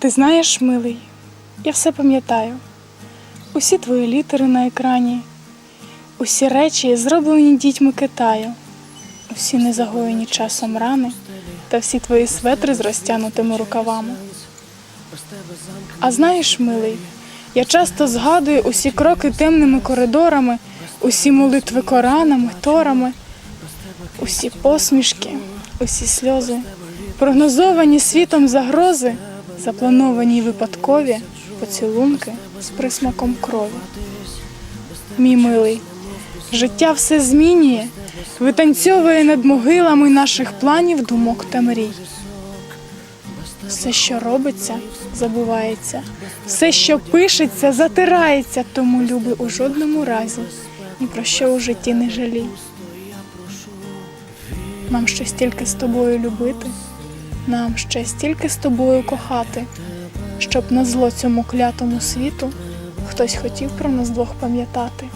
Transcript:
Ти знаєш, милий, я все пам'ятаю. Усі твої літери на екрані, усі речі, зроблені дітьми Китаю, усі незагоєні часом рани та всі твої светри з розтягнутими рукавами. А знаєш, милий, я часто згадую усі кроки темними коридорами, усі молитви коранами, торами, усі посмішки, усі сльози, прогнозовані світом загрози, заплановані випадкові поцілунки з присмаком крові. Мій милий, життя все змінює, витанцьовує над могилами наших планів, думок та мрій. Все, що робиться, забувається, все, що пишеться, затирається, тому люби у жодному разі, ні про що у житті не жалій. Нам ще стільки з тобою любити, нам ще стільки з тобою кохати, щоб на зло цьому клятому світу хтось хотів про нас двох пам'ятати.